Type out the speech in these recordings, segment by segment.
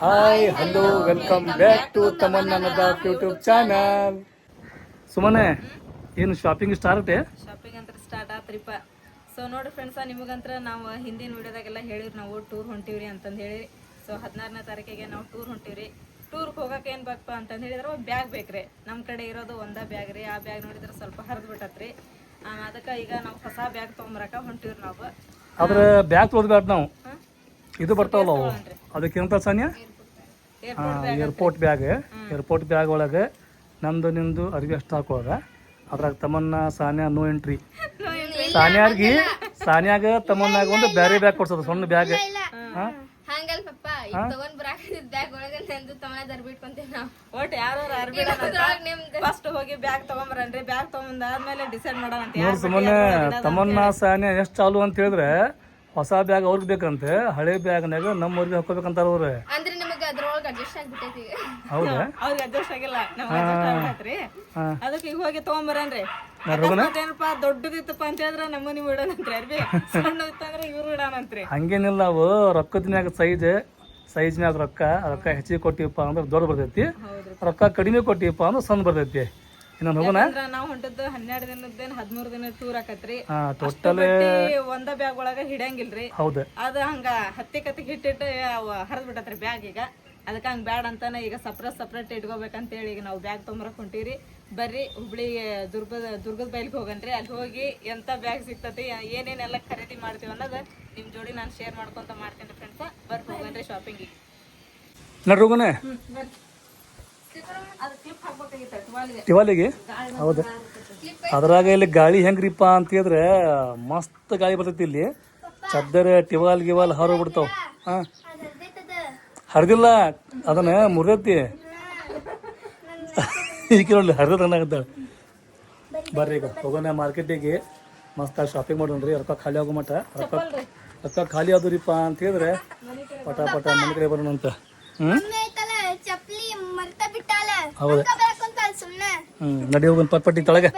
Hi hello welcome back to ತಮನ್ನದ YouTube channel ಸುಮನೆ ಏನು shopping start shopping ಅಂತ start ಆತ್ರಿಪ್ಪ ಸೊ ನೋಡಿ ಫ್ರೆಂಡ್ಸ ನಿಮಗಂತ್ರ ನಾವು ಹಿಂದಿನ ವಿಡಿಯೋದಾಗೆಲ್ಲ ಹೇಳಿರಿ ನಾವು ಟೂರ್ ಹೊಂಟಿವ್ರಿ ಅಂತಂದು ಹೇಳಿ ಸೊ ಹದಿನಾರನೇ ತಾರೀಕಿಗೆ ನಾವು ಟೂರ್ ಹೊಂಟಿವ್ರಿ. ಟೂರ್ಗೆ ಹೋಗಕ್ಕೆ ಏನು ಬೇಕಪ್ಪ ಅಂತಂದು ಹೇಳಿದ್ರೆ ಒಂದು ಬ್ಯಾಗ್ ಬೇಕ್ರಿ. ನಮ್ಮ ಕಡೆ ಇರೋದು ಒಂದ ಬ್ಯಾಗ್ ರೀ. ಆ ಬ್ಯಾಗ್ ನೋಡಿದ್ರೆ ಸ್ವಲ್ಪ ಹರಿದು ಬಿಟ್ಟತ್ರಿ. ಅದಕ್ಕೆ ಈಗ ನಾವು ಹೊಸ ಬ್ಯಾಗ್ ತೊಗೊಂಬರಕ ಹೊಂಟಿವ್ರಿ ನಾವು. ಆದ್ರೆ ಬ್ಯಾಗ್ ತೊಳ್ದ್ಬೇಡ ನಾವು? ಇದು ಬರ್ತಾವಲ್ಲ ಅಂತ Saniya? Airport airport bag airport bag ಒಳಗೆ ನಂದು ನಿಮ್ಮದು ಅರ್ವಿ ಅಷ್ಟು ಹಾಕುವಾಗ ಅದ್ರಾಗ ತಮ್ಮನ್ನ ಸಾನ್ಯಾ ನೋ ಎಂಟ್ರಿ ಸಾನ್ಯಾರ್ಗಿ ಸಾನ್ಯಾಗ ತಮ್ಮನ್ನಾಗ ಒಂದು ಬ್ಯಾರೆ ಬ್ಯಾಗ್ ಕೊಡ್ಸೋದು ಸಣ್ಣ ಬ್ಯಾಗ್ ಹಾಂ? ಹಂಗಲ್ ಪಪ್ಪ ಈಗ ತಗೊಂಡ್ ಬರಾಕ ಬ್ಯಾಗ್ ಒಳಗ ನಂದು ತಮ್ಮ ದರ್ಬಿಟ್ಕೊಂತೇವ್ ನಾವ್. ಒಟ್ಟು ಯಾರು ಅದ್ರೊಳಗ್ ಫಸ್ಟ್ ಹೋಗಿ ಬ್ಯಾಗ್ ತೊಗೊಂಬರನ್ರಿ. ಬ್ಯಾಗ್ ತೊಗೊಂಬಂದಾದ್ಮೇಲೆ ಡಿಸೈಡ್ ಮಾಡೋಣ ಅಂತ ನೋಡಿ ಸುಮ್ಮನೆ ತಮ್ಮನ್ನ ಸಾನ್ಯ ಎಷ್ಟು ಚಾಲು ಅಂತ ಹೇಳಿದ್ರೆ ಹೊಸ ಬ್ಯಾಗ್ ಅವ್ರಿಗೆ ಬೇಕಂತೆ ಹಳೆ ಬ್ಯಾಗ್ನಾಗ ನಮ್ಮವ್ರಿಗೆ ಹಾಕೋಬೇಕಂತಾರ ಅವ್ರು. ಅಂದ್ರೆ ನಿಮಗ ಅದ್ರೊಳಗ ಅಡ್ಜಸ್ಟ್ ಆಗ್ಬಿಟ್ಟೈತಿ. ಈಗ ಹೌದಾ ಅವ್ರಿಗೆ ಅಡ್ಜಸ್ಟ್ ಆಗಿಲ್ಲ. ನಮ್ಗೆ ಅಡ್ಜಸ್ಟ್ ಆಗ್ಬಿಟ್ಟೈತ್ರಿ. ಹಾ. ಅದಕ್ಕೆ ಈಗ ಹೋಗಿ ತಗೊಂಬರನ್ರಿ. ನಡ್ರೋಗನ? ಏನಪ್ಪ ದೊಡ್ಡದಿತ್ತಪ್ಪ ಅಂತ ಹೇಳಿದ್ರೆ ನಮ್ಮ ನೀವು ಇಡೋಣಂತ್ರಿ ಅರ್ಬಿ. ಸಣ್ಣ ಇತ್ತಂದ್ರೆ ಇವ್ರು ಇಡೋಣಂತ್ರಿ. ಹಂಗೇನಿಲ್ಲ ಅವು ರೊಕ್ಕದ ಮ್ಯಾಗ ಸೈಜ್ ಸೈಜ್ ಮ್ಯಾಗ ರೊಕ್ಕ ರೊಕ್ಕ ಹೆಚ್ಚಿಗೆ ಕೊಟ್ಟಿವಪ್ಪ ಅಂದ್ರೆ ದೊಡ್ಡ ಬರ್ತೈತಿ. ರೊಕ್ಕ ಕಡಿಮೆ ಕೊಟ್ಟಿವಪ್ಪ ಅಂದ್ರೆ ಸಣ್ಣ ಬರ್ತೈತಿ. ಇನ್ನು ಹೋಗೋಣ? ನಾವು ಹೊಂಟದ್ದು ಹನ್ನೆರಡು ದಿನದ್ದೇನ್ ಹದಿಮೂರು ದಿನ ಟೂರ್ ಆಕತ್ರಿ. ಟೋಟಲ್ ಒಂದ ಬ್ಯಾಗ್ ಒಳಗ ಹಿಡಂಗಿಲ್ರಿ ಹೌದು. ಅದ ಹಂಗ ಹತ್ತಿ ಕತ್ತಿಗೆ ಹಿಟ್ಟಿಟ್ಟು ಹರಿದ್ ಬಿಟ್ಟತ್ರಿ ಬ್ಯಾಗ್ ಈಗ. ಅದಕ್ಕೆ ಹಂಗ ಬ್ಯಾಡ ಅಂತಾನೆ ಈಗ ಸಪ್ರೇಟ್ ಸಪ್ರೇಟ್ ಇಟ್ಕೋಬೇಕಂತ ಹೇಳಿ ಈಗ ನಾವು ಬ್ಯಾಗ್ ತೊಂಬರಕ್ ಹೊಂಟಿವ್ರಿ. ಬರ್ರಿ ಹುಬ್ಳಿ ದುರ್ಗದ ದುರ್ಗದ ಬೈಲ್ಗೆ ಹೋಗನ್ರಿ. ಅಲ್ಲಿ ಹೋಗಿ ಎಂತ ಬ್ಯಾಗ್ ಸಿಗ್ತತಿ ಏನೇನೆಲ್ಲ ಖರೀದಿ ಮಾಡ್ತೀವಿ ಅನ್ನೋದು ನಿಮ್ ಜೋಡಿ ನಾನು ಶೇರ್ ಮಾಡ್ಕೊಂತ ಮಾಡ್ತೀನಿ ಫ್ರೆಂಡ್ಸ್ ಬರ್ರಿ ಹೋಗನ್ರಿ ಶಾಪಿಂಗಿಗೆ ನಡ್ರಿ ಹೋಗೋಣ. ತಿವಾಲಿಗೆ ಹೌದು. ಅದ್ರಾಗ ಇಲ್ಲಿ ಗಾಳಿ ಹೆಂಗ್ರಿಪ್ಪ ಅಂತ ಹೇಳಿದ್ರೆ ಮಸ್ತ್ ಗಾಳಿ ಬರ್ತೈತಿ ಇಲ್ಲಿ. ಚದ್ದರ ಟಿವಾಲ್ ಗಿವಾಲ್ ಹರ ಬಿಡ್ತಾವ. ಹಾ. ಹರಿದಿಲ್ಲ. ಅದನ್ನ ಮುರಿದೈತಿ. ಈಗ ನೋಡಿ ಹರಿದ ಬರ್ರಿ ಈಗ ಹೋಗೋಣ ಮಾರ್ಕೆಟಿಗೆ. ಮಸ್ತ್ ಶಾಪಿಂಗ್ ಮಾಡೋಣ್ರಿ ರೊಕ್ಕ ಖಾಲಿ ಆಗೋ ಮಟ್ಟ. ರೊಕ್ಕ ರೊಕ್ಕ ಖಾಲಿ ಆದ್ರಿಪ್ಪ ಅಂತ ಹೇಳಿದ್ರೆ ಪಟ ಪಟ ಮನೆ ಕಡೆ ಬರೋಣ ಅಂತ ಹ್ಮ್? ಹೌದು. ಹ್ಮ್ ನಡಿ ಹೋಗೋಣ ಪಟ್ಪಟ್ಟಿ ತಳಗೆ.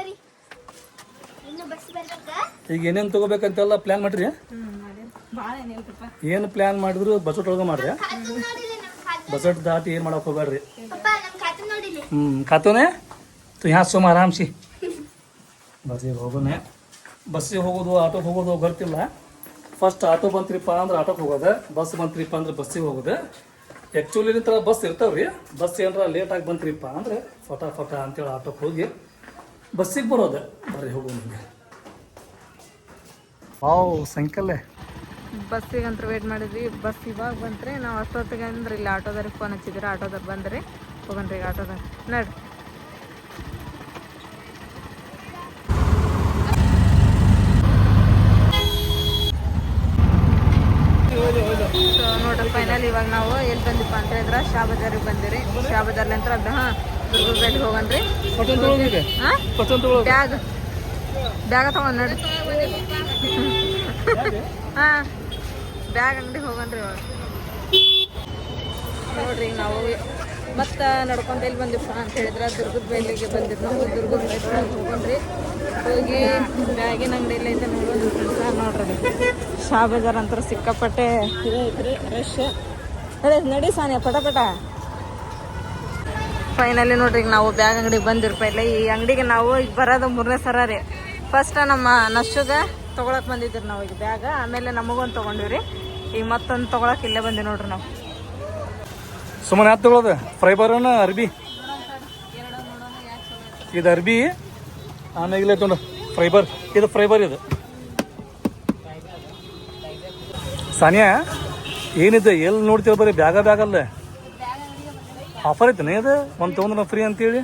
ಈಗ ಏನೇನು ತಗೋಬೇಕಂತೆಲ್ಲ ಪ್ಲಾನ್ ಮಾಡ್ರಿ ಏನು ಪ್ಲಾನ್ ಮಾಡಿದ್ರು? ಬಜೆಟ್ ಒಳಗೆ ಮಾಡ್ರಿ ಬಜೆಟ್ ದಾಟಿ ಏನು ಮಾಡಕ್ ಹೋಗ್ಬೇಡ್ರಿ? ಹ್ಮ್ ಖಾತೋನೆ? ತು ಯಾ ಸೋಮ ಆರಾಮ್ಸಿ. ಬಸ್ಸಿಗೆ ಹೋಗೋಣ ಬಸ್ಸಿಗೆ ಹೋಗೋದು ಆಟೋಗೆ ಹೋಗೋದು ಗೊತ್ತಿಲ್ಲ. ಫಸ್ಟ್ ಆಟೋ ಬಂತ್ರಿಪ್ಪ ಅಂದ್ರೆ ಆಟೋಗೆ ಹೋಗೋದು ಬಸ್ ಬಂತ್ರಿಪ್ಪ ಅಂದ್ರೆ ಬಸ್ಸಿಗೆ ಹೋಗೋದು. ಆ್ಯಕ್ಚುಲಿ ನಿಂತ ಬಸ್ ಇರ್ತಾವ್ರಿ. ಬಸ್ ಏನಾರ ಲೇಟಾಗಿ ಬಂತ್ರಿಪ್ಪ ಅಂದ್ರೆ ಫಟ ಫಟ ಅಂತೇಳಿ ಆಟೋಗೆ ಹೋಗಿ ಬಸ್ಸಿಗೆ ಬರೋದು. ಬರ್ರಿ ಹೋಗೋಣ ನಿಮಗೆ. ವಾವ್ ಬಸ್ಸಿಗೆ ಅಂತ ವೇಟ್ ಮಾಡಿದ್ವಿ. ಬಸ್ ಇವಾಗ ಬಂತ್ರಿ ನಾವು ಅಷ್ಟೊತ್ತಿಗೆ ಅಂದ್ರೆ ಇಲ್ಲಿ ಆಟೋದವ್ರಿಗೆ ಫೋನ್ ಹಚ್ಚಿದ್ರೆ ಆಟೋದವ್ರು ಬಂದ್ರಿ ಹೋಗನ್ರಿ ಈಗ ಆಟೋದಾಗ ನಡ್ರಿ. ನೋಡ್ರಿ ಫೈನಲ್ ಇವಾಗ ನಾವು ಬಂದಿಪ್ಪ ಶಾ ಬಜಾರಿಗೆ ಬಂದಿರಿ. ಶಾ ಬಜಾರ್ಲಿ ನಂತರ ಹಾಂ ದುರ್ಗದ ಬೆಟ್ಟಿಗೆ ಹೋಗನ್ರಿ ಬ್ಯಾಗ್ ಬ್ಯಾಗ ತಗೊಂಡ್ ನಡ್ರಿ ಹಾಂ ಬ್ಯಾಗ್ ಅಂಗಡಿ ಹೋಗನ್ರಿ ನೋಡ್ರಿ ನಾವು ಮತ್ತೆ ನಡ್ಕೊಂತ ಎಲ್ಲಿ ಬಂದಿಪ್ಪ ಅಂತ ಹೇಳಿದ್ರೆ ದುರ್ಗದ ಬೈಲಿಗೆ ಬಂದಿದ್ದು ನಾವು. ದುರ್ಗದ ಬೈಲಿಗೆ ಹೋಗನ್ರಿ ಹೋಗಿ ಬ್ಯಾಗಿನ ಅಂಗಡಿಯಲ್ಲಿ ಐತೆ ನೋಡೋದು ನೋಡ್ರಿ. ಶಾ ಬಜಾರ್ ಅಂತ ಸಿಕ್ಕಾಪಟ್ಟೆ ಇದು ಐತ್ರಿ ರಶ್ ನಡಿ ನಡಿ ಸಾನಿಯಾ ಪಟ ಪಟ. ಫೈನಲಿ ನೋಡ್ರಿ ಈಗ ನಾವು ಬ್ಯಾಗ್ ಅಂಗಡಿಗೆ ಬಂದಿರ್ ಪೈಲೆ ಈ ಅಂಗಡಿಗೆ ನಾವು ಈಗ ಬರೋದು ಮೂರನೇ ಸರ ರೀ. ಫಸ್ಟ್ ನಮ್ಮ ನಶುಗ ತೊಗೊಳಕ್ ಬಂದಿದ್ರಿ ನಾವು ಈಗ ಬ್ಯಾಗ. ಆಮೇಲೆ ನಮಗೊಂದು ರೀ ಈಗ ಮತ್ತೊಂದು ತೊಗೊಳಕ್ ಇಲ್ಲೇ ಬಂದಿ ನೋಡ್ರಿ ನಾವು. ಸುಮ್ಮನೆ ಯಾವ್ದು ಫ್ರೈ ಫ್ರೈಬರ್ನ ಅರ್ಬಿ? ಇದು ಅರ್ಬಿ. ಆಮೇಲೆ ಇಲ್ಲೇ ತೊಗೊಂಡು. ಫ್ರೈಬರ್ ಇದು ಫ್ರೈಬರ್ ಇದು. ಸಾನಿಯಾ? ಏನಿದೆ, ಎಲ್ಲಿ ನೋಡ್ತೀರ ಬರೀ ಬ್ಯಾಗ ಬ್ಯಾಗ್ ಅಲ್ಲೇ ಆಫರ್ ಐತೆ ಇದು? ಒಂದು ತೊಗೊಂಡ್ರೆ ಫ್ರೀ ಅಂತೇಳಿ?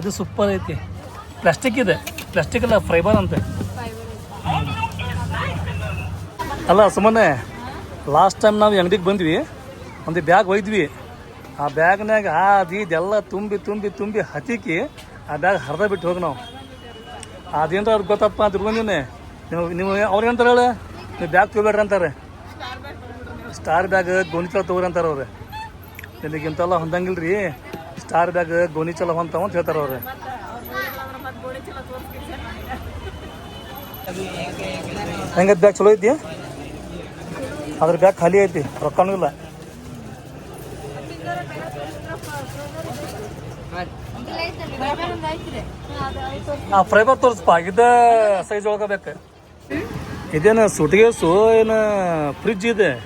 ಇದು ಸೂಪರ್ ಐತಿ. ಪ್ಲಾಸ್ಟಿಕ್ ಇದೆ. ಪ್ಲಾಸ್ಟಿಕ್ ಅಲ್ಲ ಫೈಬರ್ ಅಂತೆ. ಅಲ್ಲ ಸುಮ್ಮನೆ ಲಾಸ್ಟ್ ಟೈಮ್ ನಾವು ಅಂಗಡಿಗೆ ಬಂದ್ವಿ, ಒಂದು ಬ್ಯಾಗ್ ಒಯ್ದ್ವಿ. ಆ ಬ್ಯಾಗ್ನಾಗ ಅದು ಇದೆಲ್ಲ ತುಂಬಿ ತುಂಬಿ ತುಂಬಿ ಹತಿಕಿ ಆ ಬ್ಯಾಗ್ ಹರಿದ ಬಿಟ್ಟು ಹೋಗಿ ನಾವು. ಅದೇನಾರು ಗೊತ್ತಪ್ಪ ಅಂತ ಇಟ್ಕೊಂಡಿವ್ನೆ ನೀವು ನೀವು ಅವ್ರಿಗೆ ಅಂತಾರೆ ಹೇಳ? ನೀವು ಬ್ಯಾಗ್ ತೊಗೊಬೇಡ್ರಿ ಅಂತಾರೆ. ಸ್ಟಾರ್ ಬ್ಯಾಗ್ ಗೋಣಿ ಚಲ ತೊಗೊರಿ ಅಂತಾರೆ ಅವ್ರು. ಇಂಥಲ್ಲ ಹೊಂದಂಗಿಲ್ಲ ರೀ ಸ್ಟಾರ್ ಬ್ಯಾಗ್ ಗೋಣಿ ಚಲ ಹೊಂತಾವ ಅಂತ ಹೇಳ್ತಾರೆ ಅವ್ರು. ಹೆಂಗದ್ ಬ್ಯಾಗ್ ಚಲೋ ಐತಿ? ಅದ್ರ ಬ್ಯಾಗ್ ಖಾಲಿ ಐತಿ ರೊಕ್ಕನೂ ಇಲ್ಲ. ಆ ಫ್ರೈಬರ್ ತೋರಿಸ್ಪ ಇದ ಸೈಜ್ ಒಳಗ ಬೇಕು. ಇದೇನು ಸೋ ಏನು ಫ್ರಿಜ್ ಇದೆ?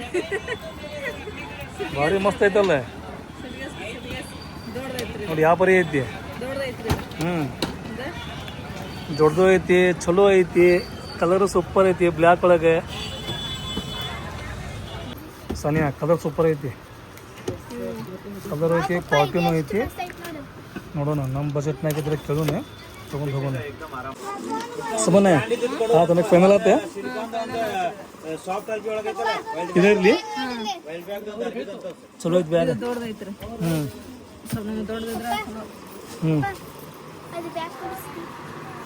ಭಾರಿ ಮಸ್ತ್ ಐತಲ್ಲ. ನೋಡಿ ಯಾವ ಪರಿ ಐತಿ? ಹ್ಞೂ ದೊಡ್ಡದು ಐತಿ ಚಲೋ ಐತಿ ಕಲರ್ ಸೂಪರ್ ಐತಿ ಬ್ಲ್ಯಾಕ್ ಒಳಗೆ. ಸನಿಯಾ ಕಲರ್ ಸೂಪರ್ ಐತಿ. ಕಲರ್ ಐತಿ ಕ್ವಾಲಿಟಿನೂ ಐತಿ. ನೋಡೋಣ ನಮ್ಮ ಬಜೆಟ್ನಾಗಿದ್ರೆ ಕೇಳೋಣ. ತಗೊಂಡು ಹೋಗೋಣ. ಸುಮ್ಮನೆ ಆತ ಫೈನಲ್ ಆತೆ? ಇದಿರಲಿ ಚಲೋ ಐತಿ ಬ್ಯಾಗ್. ಹ್ಞೂ ಹ್ಞೂ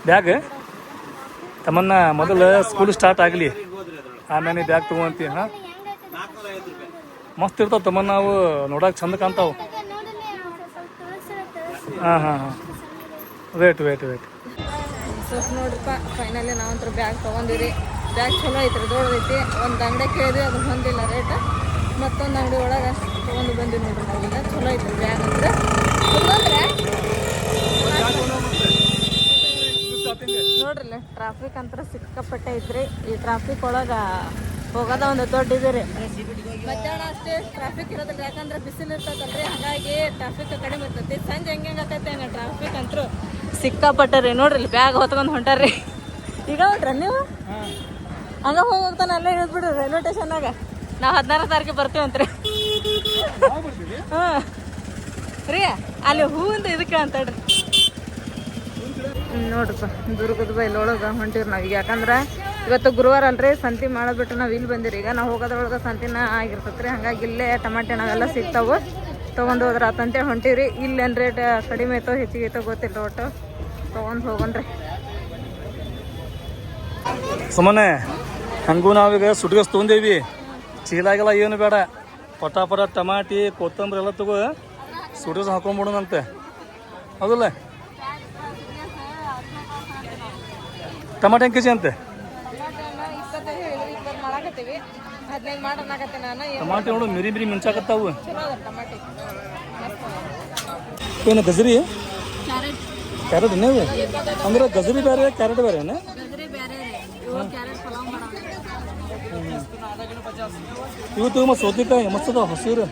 ಬ್ಯಾಗ್? ತಮ್ಮನ್ನ ಮೊದಲು ಸ್ಕೂಲ್ ಸ್ಟಾರ್ಟ್ ಆಗಲಿ. ಆಮೇಲೆ ಬ್ಯಾಗ್ ತಗೊಂತಿ ಹಾಂ? ಮಸ್ತ್ ಇರ್ತಾವ ತಮ್ಮನ್ನ ನಾವು ನೋಡಕ್ಕೆ ಚಂದ ಕಾಣ್ತಾವ. ಹಾಂ ಹಾಂ ಹಾಂ. ವೇಟ್ ವೇಟ್ ವೇಟ್ ಸ್ವಲ್ಪ ನೋಡ್ರಿಪ್ಪ ಫೈನಲಿ ನಾವಂತರ ಬ್ಯಾಗ್ ತೊಗೊಂಡಿರಿ. ಬ್ಯಾಗ್ ಚಲೋ ಐತ್ರಿ, ದೊಡ್ಡದೈತಿ. ಒಂದು ಅಂಗಡಿ ಕೇಳಿದ್ವಿ ಅದು ಹೊಂದಿಲ್ಲ ರೇಟ್ ಮತ್ತೊಂದು ಅಂಗಡಿ ಒಳಗೆ ತೊಗೊಂಡು ಬಂದಿವಿ ನೋಡ್ರಿ ನಾವೀಗ ಚಲೋ ಐತ್ರಿ ಬ್ಯಾಗ್ ಅಂದ್ರೆ. ನೋಡ್ರಿ ಟ್ರಾಫಿಕ್ ಅಂತ ಸಿಕ್ಕಾಪಟ್ಟೆ ಐತ್ರಿ ಈ ಟ್ರಾಫಿಕ್ ಒಳಗೆ ಹೋಗೋದ ಒಂದು ದೊಡ್ಡ ಇದ್ರಿ ಮಧ್ಯಾಹ್ನ ಅಷ್ಟೇ ಟ್ರಾಫಿಕ್ ಇರೋದಿಲ್ಲ ಯಾಕಂದ್ರೆ ಬಿಸಿಲು ಇರ್ತದಲ್ರಿ ಹಾಗಾಗಿ ಟ್ರಾಫಿಕ್ ಕಡಿಮೆ ಇರ್ತೈತಿ. ಸಂಜೆ ಹೆಂಗೆ ಹೆಂಗೆ ಆಕೈತೆ ಹಂಗೆ ಟ್ರಾಫಿಕ್ ಅಂತೂ ಸಿಕ್ಕಾಪಟ್ಟೆ ರೀ ನೋಡ್ರಿ ಬ್ಯಾಗ್ ಹೊತ್ಕೊಂಡು ಹೊಂಟಾರ್ರಿ. ಈಗ ಹೊಂಟ್ರ ನೀವು? ಹಂಗ ಹೋಗ್ತಾನೆ ಅಲ್ಲೇ ಇಳಿದ್ಬಿಡ್ರಿ ರೈಲ್ವೆ ಸ್ಟೇಷನ್ನಾಗ ನಾವು ಹದಿನಾರು ತಾರೀಕು ಬರ್ತೀವಂತ್ರಿ ಹಾಂ. ರೀ ಅಲ್ಲಿ ಹೂವಿಂದ ಇದಕ್ಕೆ ಅಂತಡ್ರಿ ನೋಡ್ರಪ್ಪ ದುರ್ಗದ ಬೈಲೊಳಗೆ ಹೊಂಟಿವ್ರಿ ಈಗ. ಯಾಕಂದ್ರೆ ಇವತ್ತು ಗುರುವಾರ ಅಲ್ರಿ ಸಂತಿ ಮಾಡಿಬಿಟ್ಟು ನಾವು ಇಲ್ಲಿ ಬಂದಿರಿ ಈಗ ನಾವು ಹೋಗೋದ್ರೊಳಗೆ ಸಂತಿನ ಆಗಿರ್ತತ್ರಿ. ರೀ ಹಂಗಾಗಿ ಇಲ್ಲೇ ಟಮಾಟೆ ನಾವೆಲ್ಲ ಸಿಗ್ತಾವೆ. ತೊಗೊಂಡು ಹೋದ್ರೆ ಆತಂತೇಳಿ ಹೊಂಟಿವ್ರಿ. ಇಲ್ಲೇನು ರೇಟ್ ಕಡಿಮೆ ಐತೋ ಹೆಚ್ಚಿಗೆ ಐತೋ ಗೊತ್ತಿಲ್ಲ ಒಟ್ಟು. ತೊಗೊಂಡು ಹೋಗೋಣ್ರಿ ಸುಮ್ಮನೆ ಹಂಗೂ ನಾವೀಗ ಸುಟ್ಗಸ್ ತೊಗೊಂಡೇವಿ. ಚೀಲಾಗೆಲ್ಲ ಏನು ಬೇಡ. ಪಟಾಪಟ ಪಟ ಟಮಾಟಿ ಕೊತ್ತಂಬರಿ ಎಲ್ಲ ತಗೋ ಸುಟ್ಗಸ್ ಹಾಕೊಂಡ್ಬಿಡೋಣಂತೆ ಹೌದಲ್ಲ? ಟಮಾಟೆ ಹೆಂಗೆ ಕೆ ಜಿ ಅಂತೆ? ಟಮಾಟೆ ನೋಡು ಮಿರಿ ಮಿರಿ ಮಿಂಚಾಕತ್ತಾವು. ಏನು ಗಜರಿ? ಕ್ಯಾರೆಟ್ ನೀವು? ಅಂದ್ರೆ ಗಜರಿ ಬೇರೆ ಕ್ಯಾರೆಟ್ ಬೇರೆ ಇವತ್ತು ಮತ್ತು ಸೌತೆಕಾಯಿ ಮಸ್ತ್ ಅದಾವ ಹಸಿರು.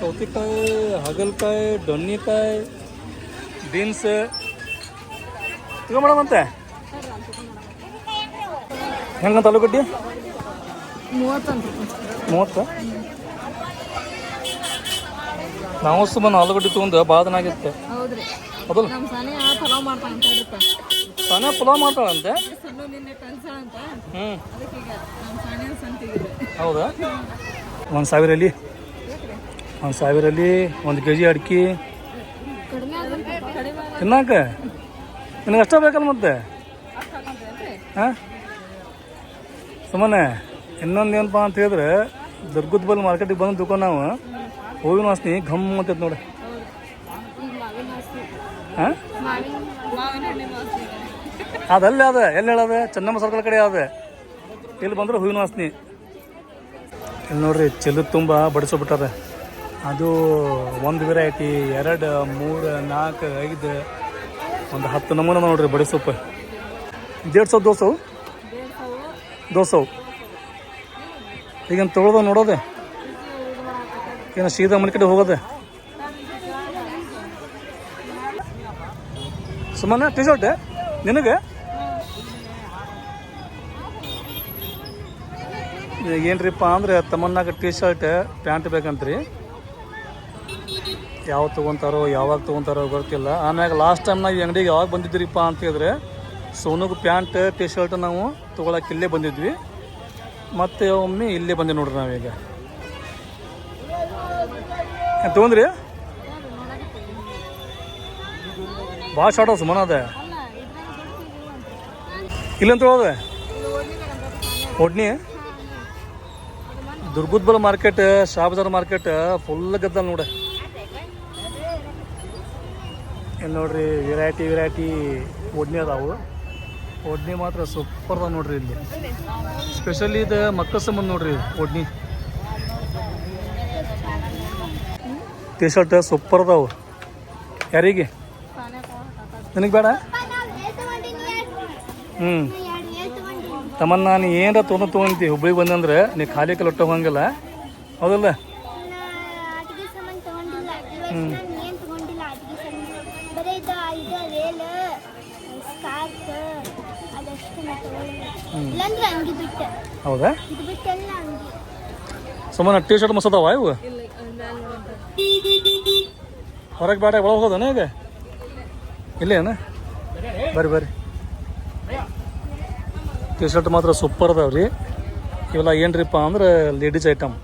ಸೌತೆಕಾಯಿ ಹಗಲ್ಕಾಯಿ ಡೊನ್ನಿಕಾಯಿ ಬೀನ್ಸ್. ತಗೊಂಬೇಡವಂತೆ ಹೆಂಗಂತ ಆಲೂಗಡ್ಡಿ? ಮೂವತ್ತು? ನಾವು ಸುಮ್ಮನೆ ಆಲೂಗಡ್ಡೆ ತೊಗೊಂಡು ಭಾಳ ಹೌದ್ರಿ ಮೊದಲು? ನಮ್ಮ ಸನಿ ಪಲಾವ್ ಅಂತ ಪಲಾವ್ ಮಾಡ್ತಾಳಂತೆ? ಸಣ್ಣ ನಿನ್ನೆ ಕಳ್ಸಾಳ ಅಂತ. ಹ್ಞೂ ಅದಕ್ಕೆ ಈಗ ನಮ್ಮ ಸಾಣಿನ ಸಂತಿಗಿದೆ ಹೌದಾ? ಒಂದು ಸಾವಿರ ಅಲ್ಲಿ ಒಂದು ಸಾವಿರ ಅಲ್ಲಿ ಒಂದು ಕೆ ಜಿ ಅಡಿಕೆ ತಿನ್ನಾಕ? ನಿನಗೆ ಅಷ್ಟ ಬೇಕಲ್ಲ ಮತ್ತೆ? ಹಾಂ? ಸುಮ್ಮನೆ ಇನ್ನೊಂದು ಏನಪ್ಪ ಅಂತ ಹೇಳಿದ್ರೆ ದುರ್ಗದ ಬಲ್ ಮಾರ್ಕೆಟಿಗೆ ಬಂದು ದುಕಾನ್ ನಾವು. ಹೂವಿನ ವಾಸನೆ ಘಮ್ ಅಂತೈತೆ ನೋಡಿ. ಹಾಂ? ಅದಲ್ಲೇ ಅದ. ಎಲ್ಲಿ ಹೇಳದ? ಚೆನ್ನಮ್ಮ ಸರ್ಕಲ್ ಕಡೆ ಅದ. ಇಲ್ಲಿ ಬಂದ್ರೆ ಹೂವಿನ ವಾಸನೆ. ಇಲ್ಲಿ ನೋಡ್ರಿ, ಚೆಲ್ಲು ತುಂಬ ಬಡಿಸೋಬಿಟ್ಟಾರೆ ಅದು ಒಂದು ವೆರೈಟಿ ಎರಡು, ಮೂರು, ನಾಲ್ಕು, ಐದು, ಒಂದು ಹತ್ತು ನಮೂನೆ ನೋಡ್ರಿ ಬಡಿ ಸೊಪ್ಪು ದೇಡ್ ಸಾವಿರ ದೋಸೆ ದೋಸವು ಈಗೇನು ತೊಗೊಳೋದು ನೋಡೋದೆ? ಏನು ಸೀದಾ ಮನೆ ಕಡೆ ಹೋಗೋದೆ? ಸುಮ್ಮನೆ ಟಿ ಶರ್ಟ್ ನಿನಗೆ ಏನ್ರಿಪ್ಪ ಅಂದ್ರೆ ತಮ್ಮನ್ನಾಗ ಟಿ ಶರ್ಟ್ ಪ್ಯಾಂಟ್ ಬೇಕಂತ್ರಿ. ಯಾವ ತಗೊಂತಾರೋ, ಯಾವಾಗ ತಗೊಂತಾರೋ ಗೊತ್ತಿಲ್ಲ. ಆಮ್ಯಾಗ ಲಾಸ್ಟ್ ಟೈಮ್ ನಾವು ಈ ಅಂಗಡಿಗೆ ಯಾವಾಗ ಬಂದಿದ್ದೀರಿಪ್ಪ ಅಂತ ಹೇಳಿದ್ರೆ, ಸೋನುಗ್ ಪ್ಯಾಂಟ್ ಟಿ ಶರ್ಟ್ ನಾವು ತೊಗೊಳಕ್ಕೆ ಇಲ್ಲೇ ಬಂದಿದ್ವಿ. ಮತ್ತೆ ಒಮ್ಮೆ ಇಲ್ಲೇ ಬಂದೆ ನೋಡ್ರಿ ನಾವೀಗ. ತೊಗೊಂಡ್ರಿ ಭಾಳ ಶಾರ್ಟ್ ಸುಮ್ಮನ ಅದ. ಇಲ್ಲಂತ ಹೇಳೋದೆ? ಒಡ್ನಿ ದುರ್ಗುದ್ಬಲ್ ಮಾರ್ಕೆಟ್ ಶಾಬಜಾರ್ ಮಾರ್ಕೆಟ್ ಫುಲ್ ಗದ್ದ ನೋಡ. ಇಲ್ಲಿ ನೋಡ್ರಿ ವೆರೈಟಿ ವೆರೈಟಿ ಒಡ್ನಿ ಅದಾವು. ಒಡ್ನಿ ಮಾತ್ರ ಸೂಪರ್ ಅದ ನೋಡ್ರಿ ಇಲ್ಲಿ. ಸ್ಪೆಷಲಿ ಇದು ಮಕ್ಕಳ ಸಂಬಂಧ ನೋಡ್ರಿ ಒಡ್ನಿ ಟಿ ಶರ್ಟ್ ಸೂಪರ್ ಅದಾವು. ಯಾರಿಗೆ? ನಿನಗೆ ಬೇಡ? ಹ್ಞೂ ತಮ್ಮನ್ನ ನಾನು ಏನರ ತೊಗೊಂಡು ತೊಗೊಂತಿ? ಹುಬ್ಳಿಗೆ ಬಂದಂದ್ರೆ ನೀ ಖಾಲಿ ಕಲ್ ಹೋಗಂಗಿಲ್ಲ. ಹೌದಲ್ಲ? ಹ್ಞೂ ಹೌದಾ? ಸುಮ್ಮನೆ ಟೀ ಶರ್ಟ್ ಮಸದವ ಇವು? ಹೊರಗೆ ಬೇಡ ಒಳಗೆ ಹೋಗೋದನ ಈಗ? ಇಲ್ಲೇನ? ಬರ್ರಿ ಬರ್ರಿ. ಟಿ ಶರ್ಟ್ ಮಾತ್ರ ಸೂಪರ್ ಅದಾವೆ ರೀ. ಇವೆಲ್ಲ ಏನ್ರಿಪ್ಪ ಅಂದ್ರೆ ಲೇಡೀಸ್ ಐಟಮ್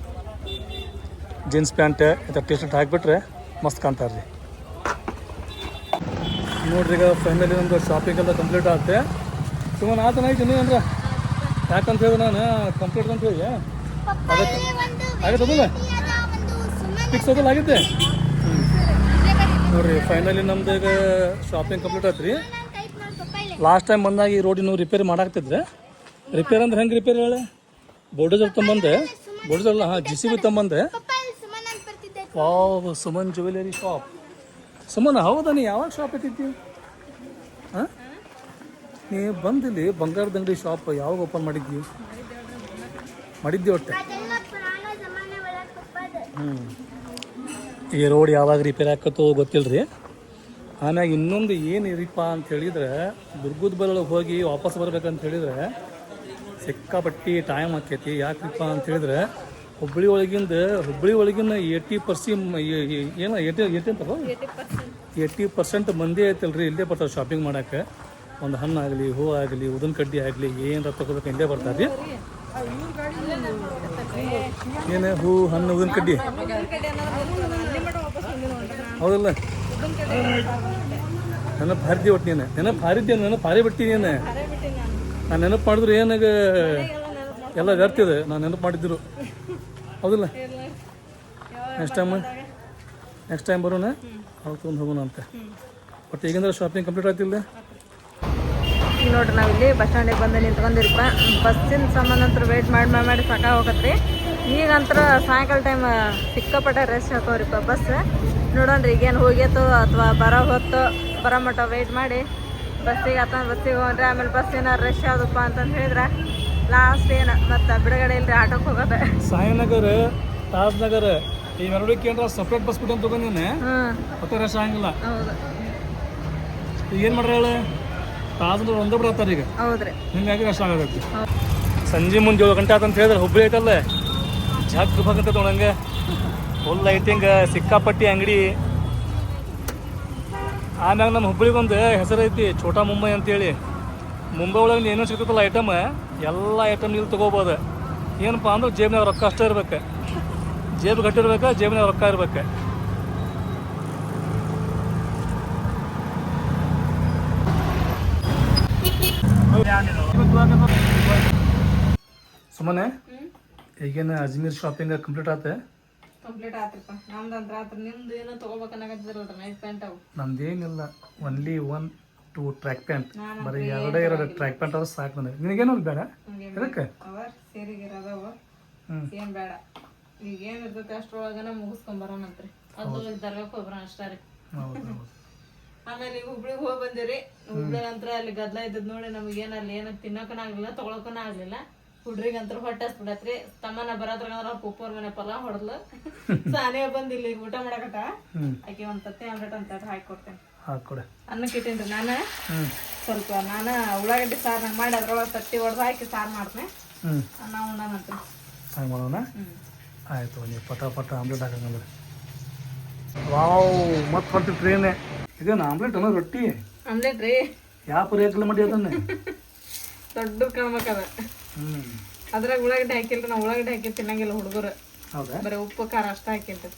ಜೀನ್ಸ್ ಪ್ಯಾಂಟ್ ಮತ್ತು ಟಿ ಶರ್ಟ್ ಹಾಕಿಬಿಟ್ರೆ ಮಸ್ತ್ ಕಾಣ್ತಾರೆ ರೀ. ನೋಡ್ರಿ ಈಗ ಫೈನಲಿ ಒಂದು ಶಾಪಿಂಗ್ ಎಲ್ಲ ಕಂಪ್ಲೀಟ್ ಆಗುತ್ತೆ ಸುಮ್ಮನೆ ಆತನ ಐತಿ ನೀ ಅಂದ್ರೆ? ಯಾಕಂತ ಹೇಳಿ ನಾನು ಕಂಪ್ಲೀಟ್ ಅಂತ ಹೇಳಿ ಆಗುತ್ತೆ ಇಲ್ಲಿ ಆಗತ್ತದಲ್ಲ ಫಿಕ್ಸ್ ಅದಲ್ಲ ಆಗಿದ್ದೆ ನೋಡ್ರಿ ಫೈನಲಿ ನಮ್ದು ಈಗ ಶಾಪಿಂಗ್ ಕಂಪ್ಲೀಟ್ ಆಯ್ತು ರೀ ಲಾಸ್ಟ್ ಟೈಮ್ ಬಂದಾಗ ಈ ರೋಡಿನ ರಿಪೇರಿ ಮಾಡಾಕ್ತಿದ್ರೆ. ರಿಪೇರ್ ಅಂದ್ರೆ ಹೆಂಗೆ ರಿಪೇರಿ ಹೇಳಿ? ಬೋರ್ಡೇಜರ್ ತೊಂಬಂದೆ ಬೋರ್ಡೇಜರ್ ಹಾಂ G C B ತೊಂಬಂದೆ wow Suman jewellery shop Suman ಹೌದಾ ನೀ? ಯಾವಾಗ ಶಾಪ್ ಇಟ್ಟಿದ್ದಿ? ಹಾಂ? ನೀ ಬಂದಿಲ್ಲಿ ಬಂಗಾರದ ಅಂಗಡಿ ಶಾಪ್ ಯಾವಾಗ ಓಪನ್ ಮಾಡಿದ್ವಿ ಮಾಡಿದ್ದಿ ಒಟ್ಟೆ? ಹ್ಞೂ ಈ ರೋಡ್ ಯಾವಾಗ ರಿಪೇರ್ ಆಕತ್ತೋ ಗೊತ್ತಿಲ್ಲ ರೀ ಆಮ್ಯಾಗ ಇನ್ನೊಂದು ಏನು ಇರಿಪ್ಪ ಅಂತ ಹೇಳಿದ್ರೆ, ದುರ್ಗದ ಬರೊಳಗೆ ಹೋಗಿ ವಾಪಸ್ ಬರ್ಬೇಕಂತ ಹೇಳಿದ್ರೆ, ಸಿಕ್ಕಾಪಟ್ಟಿ ಟೈಮ್ ಆಕೈತಿ ಯಾಕ್ರಿಪ್ಪ ಅಂತ ಹೇಳಿದ್ರೆ ಹುಬ್ಬಳ್ಳಿ ಒಳಗಿಂದ ಹುಬ್ಬಳ್ಳಿ ಒಳಗಿನ ಏಯ್ಟಿ ಪರ್ಸೆಂಟ್ ಏನು ಏಯ್ಟಿ ಏಯ್ಟಿ ಅಂತಾರ ಏಯ್ಟಿ ಪರ್ಸೆಂಟ್ ಮಂದಿ ಐತಲ್ರಿ ಇಲ್ಲೇ ಬರ್ತಾರೆ ಶಾಪಿಂಗ್ ಮಾಡಕ್ಕೆ ಒಂದು ಹಣ್ಣು ಆಗಲಿ ಹೂ ಆಗಲಿ ಉದನ್ ಕಡ್ಡಿ ಆಗಲಿ ಏನಾರ ತಗೋಬೇಕು ಇಲ್ಲೇ ಬರ್ತಾರೆ ರೀ ಏನು ಹೂ ಹಣ್ಣು ಉದಿನ ಕಡ್ಡಿ? ಹೌದಲ್ಲ? ನೆನಪು ಹಾರಿದ್ದೆ ಒಟ್ಟು ನೀನು? ನೆನಪು ಹಾರಿದ್ದೆ ನೆನಪು ಹಾರಿ ಬಿಟ್ಟಿ ನೀನು? ನಾನು ನೆನಪು ಮಾಡಿದ್ರು ಏನಾಗ ಎಲ್ಲ ವ್ಯರ್ಥಿದೆ ನಾನು ನೆನಪು ಮಾಡಿದ್ರು ಹೌದಲ್ಲ? ನೆಕ್ಸ್ಟ್ ಟೈಮ್ ನೆಕ್ಸ್ಟ್ ಟೈಮ್ ಬರೋಣ? ಅವ್ರು ತೊಗೊಂಡು ಹೋಗೋಣ ಅಂತ. ಬಟ್ ಈಗಂದ್ರೆ ಶಾಪಿಂಗ್ ಕಂಪ್ಲೀಟ್ ಆಯ್ತಿಲ್ಲ ಈಗ ನೋಡ್ರಿ ನಾವು ಇಲ್ಲಿ ಬಸ್ ಸ್ಟ್ಯಾಂಡಿಗೆ ಬಂದು ನಿಂತ್ಕೊಂಡಿರಪ್ಪ ಬಸ್ಸಿನ ಸಂಬಂಧ ಅಂತ ವೇಟ್ ಮಾಡಿ ಮಾಡಿ ಮಾಡಿ ಸಾಕಾಗೋಗತ್ತೆ ಈಗಂತರ ಸಾಯಂಕಾಲ ಟೈಮ್ ಸಿಕ್ಕಾಪಟ್ಟೆ ರೆಸ್ಟ್ ಹಾಕೋರಿಪ್ಪ ಬಸ್. ನೋಡೋಣ್ರಿ ಈಗೇನು ಹೋಗ್ಯತೋ ಅಥವಾ ಬರೋ ಹೊತ್ತೋ ಬರೋ ಮಟ್ಟ ವೇಟ್ ಮಾಡಿ. ಬಸ್ಸಿಗೆ ಆತ ಬಸ್ಸಿಗೆ ಹೋಗ್ರಿ ಆಮೇಲೆ ಬಸ್ ಏನಾರು ರಶ್ ಆದಪ್ಪ ಅಂತಂದು ಹೇಳಿದ್ರೆ ಲಾಸ್ಟ್ ಏನು ಮತ್ತು ಬಿಡುಗಡೆ ಇಲ್ಲರಿ ಆಟೋಕ್ಕೆ ಹೋಗೋದೆ. ಸಾಯಿನಗರ ತಾಜ್ನಗರ ಈ ಮೆರವಣಿಗೆ ಕೇಂದ್ರ ಸಪ್ರೇಟ್ ಬಸ್ ಬಿಟ್ಟು ತಗೊಂಡಿನಿ ಹಾಂ ಮತ್ತೆ ರಶ್ ಆಗಂಗಿಲ್ಲ? ಹೌದು. ಈಗ ಏನು ಮಾಡ್ರಿ ನಗರ ಒಂದೇ ಬಿಡತ್ತಾರೆ ಈಗ. ಹೌದ್ರಿ. ಹಿಂಗಾಗಿ ಆಗತ್ತೆ ಸಂಜೆ ಮುಂದೆ ಏಳು ಗಂಟೆ ಆತಂತ ಹೇಳಿದ್ರೆ ಹುಬ್ಬಳ್ಳಿ ಐತಲ್ಲ? ಜಗ್ ಅಂತ ತೊಗೊಂಡಂಗೆ ಫುಲ್ ಲೈಟಿಂಗ್ ಸಿಕ್ಕಾಪಟ್ಟಿ ಅಂಗಡಿ. ಆಮ್ಯಾಗ ನಮ್ಮ ಹುಬ್ಬಳ್ಳಿಗೆ ಒಂದು ಹೆಸರು ಐತಿ ಛೋಟಾ ಮುಂಬೈ ಅಂತೇಳಿ. ಮುಂಬೈ ಒಳಗೆ ಏನೋ ಸಿಗ್ತೈತಲ್ಲ ಐಟಮ್ ಎಲ್ಲ ಐಟಮ್ ಇಲ್ಲಿ ತೊಗೋಬೋದು. ಏನಪ್ಪ ಅಂದ್ರೆ ಜೇಬಿನಾಗ ರೊಕ್ಕ ಅಷ್ಟೇ ಇರ್ಬೇಕು. ಜೇಬು ಗಟ್ಟಿರ್ಬೇಕು ಜೇಬ್ನಾಗ ರೊಕ್ಕ ಇರ್ಬೇಕು. ಸುಮ್ಮನೆ? ಈಗೇನ ಅಜ್ಮೀರ್ ಶಾಪಿಂಗ್ ಕಂಪ್ಲೀಟ್ ಆತ? ಕಂಪ್ಲೀಟ್ ಆತ್ರಿಪ್ಪ. ನಮ್ದು ಅಂದ್ರೆ ಆತ್ರ. ನಿಮ್ದು ಏನೋ ತೊಗೋಬೇಕನ್ನಾಗತ್ತಿದ್ರಲ್ರಿ ನೈಟ್ ಪ್ಯಾಂಟ್ ಅವು. ನಮ್ದೇನಿಲ್ಲ. Only one two track pant ಬರೀ ಎರಡೇ ಎರಡು ಟ್ರ್ಯಾಕ್ ಪ್ಯಾಂಟ್ ಆದ್ರೆ ಸಾಕು ನನಗೆ. ನಿನಗೇನು ಬೇಡ? ಇದಕ್ಕೆ ಅವರ್ ಸೇರಿಗೆ ಇರೋದವ. ಹ್ಞೂ ಏನ್ ಬೇಡ. ಈಗ ಏನು ಇರ್ತೈತಿ ಅಷ್ಟ್ರೊಳಗನ ಮುಗಿಸ್ಕೊಂಡ್ ಬರೋಣಂತ್ರಿ. ಅದು ದರ್ಗಾಕ್ ಹೋಗ್ಬರೋಣ ಅಷ್ಟೇ ರೀ. ಹೌದು ಹೌದು. ಆಮೇಲೆ ಹುಬ್ಳಿಗೆ ಹೋಗಿ ಬಂದಿರಿ ಹುಬ್ಳಿ ಅಂತ್ರ ಅಲ್ಲಿ ಗದ್ಲ ಇದ್ದದ್ ನೋಡಿ ನಮಗೆ ಏನ ಅಲ್ಲಿ ಏನ ತಿನ್ನಕನ ಆಗ್ಲಿಲ್ಲ ತಗೊಳಕನ ಆಗ್ಲಿಲ್ಲ. ಹುಡ್ರಿಗೆ ಅಂತ್ರ ಹೊಟ್ಟೆ ಹಸ್ಬಿಡತ್ರಿ ತಮ್ಮನ ಬರೋದ್ರ ಪುಪ್ಪೋರ್ ಮನೆ ಪಲ್ಲ ಹೊಡೆದ್ಲು. ಸಾನೇ ಬಂದ್ ಇಲ್ಲಿ ಊಟ ಮಾಡಕಟ್ಟ ಆಕಿ ಒಂದ್ ತತ್ತೆ ಆಮ್ಲೆಟ್ ಅಂತ ಹಾಕಿ ಕೊಡ್ತೇನೆ. ಅನ್ನಕ್ಕೆ ಇಟ್ಟೇನ್ರಿ. ನಾನು ಸ್ವಲ್ಪ ನಾನು ಉಳ್ಳಾಗಡ್ಡಿ ಸಾರ್ ನಂಗೆ ಮಾಡಿ ಅದ್ರೊಳಗೆ ತಟ್ಟಿ ಹೊಡೆದು ಹಾಕಿ ಸಾರು ಮಾಡ್ತೇನೆ. ಅನ್ನ ನಾವು ಹಂಗೆ ಮಾಡೋಣ? ಆಯಿತು ನೀವು ಪಟ ಪಟ ಆಮ್ಲೆಟ್ ಹಾಕಂಗಂದ್ರೆ ವಾವ್ ಮತ್ತೆ ಹೊಂಟು ಟ್ರೇನೆ ಇದೇನು ಆಮ್ಲೆಟ್ ಅನ್ನೋ ರೊಟ್ಟಿ. ಆಮ್ಲೆಟ್ ರೀ. ಯಾವ ಪರಿ ಹಾಕಲ್ಲ ಮಾಡಿ ಅದನ್ನ? ದೊಡ್ಡ ಕಾಣ್ಬೇಕದ ಹ್ಞೂ ಅದ್ರಾಗ ಉಳ್ಳಾಗಡ್ಡೆ ಹಾಕಿಲ್ರಿ ನಾವು ಉಳ್ಳಾಗಡ್ಡೆ ಹಾಕಿ ತಿನ್ನಂಗಿಲ್ಲ ಹುಡುಗರು. ಹೌದಾ? ಬರೀ ಉಪ್ಪು ಖಾರ ಅಷ್ಟ ಹಾಕಿಲ್ರಿ.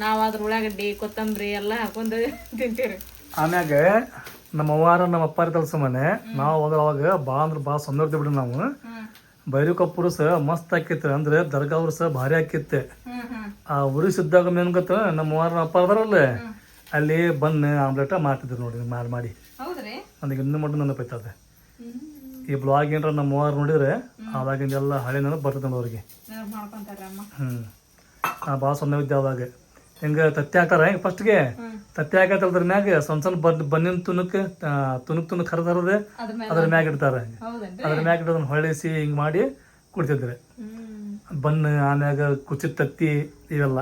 ನಾವು ಅದ್ರ ಉಳ್ಳಾಗಡ್ಡಿ ಕೊತ್ತಂಬರಿ ಎಲ್ಲ ಹಾಕೊಂಡು ತಿಂತೀವ್ರಿ. ಆಮ್ಯಾಗ ನಮ್ಮ ಅವ್ವಾರ ನಮ್ಮ ಅಪ್ಪಾರ ಕೆಲಸ ಮನೆ ನಾವು ಹೋದ್ರೆ ಅವಾಗ ಭಾಳ ಅಂದ್ರೆ ಭಾಳ ಸಂದರ್ಭ ಬಿಡ್ರಿ ನಾವು. ಬೈರುಕಪ್ಪುರು ಸಹ ಮಸ್ತ್ ಆಕಿತ್ತು ಅಂದ್ರೆ ದರ್ಗಾ ಅವ್ರು ಸಹ ಭಾರಿ ಹ್ಮ್ ಆ ಉರಿಸಿದ್ದಾಗ ಮೇನ್ ಗೊತ್ತ ನಮ್ಮ ಅವ್ವಾರ ಅಪ್ಪ ಅದಾರಲ್ಲ? ಅಲ್ಲಿ ಬನ್ ಆಮ್ಲೆಟ್ ಮಾಡ್ತಿದ್ರು ನೋಡಿ ಮಾಡಿ. ಮಾಡಿ ನನಗೆ ಇನ್ನೂ ಮಟ್ಟ ನೆನಪೈತದೆ ಈ ಬ್ಲಾಗ್ ಏನಾರ ನಮ್ಮ ಮೂವರು ನೋಡಿದ್ರೆ ಅವಾಗಿಂದೆಲ್ಲ ಹಳೆ ನೆನಪು ಬರ್ತದೆ ಅವ್ರಿಗೆ. ಹ್ಞೂ ನಾ ಭಾಳ ಸೊನ್ನೆ ಇದ್ದೆ ಅವಾಗ. ಹಿಂಗೆ ತತ್ತಿ ಹಾಕ್ತಾರ ಹೆಂಗೆ ಫಸ್ಟ್ಗೆ ತತ್ತಿ ಹಾಕತ್ತಲ್ದ್ರ ಮ್ಯಾಗ ಸಣ್ಣ ಸಣ್ಣ ಬನ್ ಬನ್ನಿನ ತುನಕ್ ತುನುಕ್ ತುನಕ್ ಹರಿದ ಅದ್ರ ಮ್ಯಾಗ ಇಡ್ತಾರೆ. ಅದ್ರ ಮ್ಯಾಗ ಇಡೋದನ್ನ ಹೊಳಿಸಿ ಹಿಂಗೆ ಮಾಡಿ ಕುಡ್ತಿದ್ರೆ. ಬನ್ ಆಮ್ಯಾಗ ಕುಚಿ ತತ್ತಿ ಇವೆಲ್ಲ.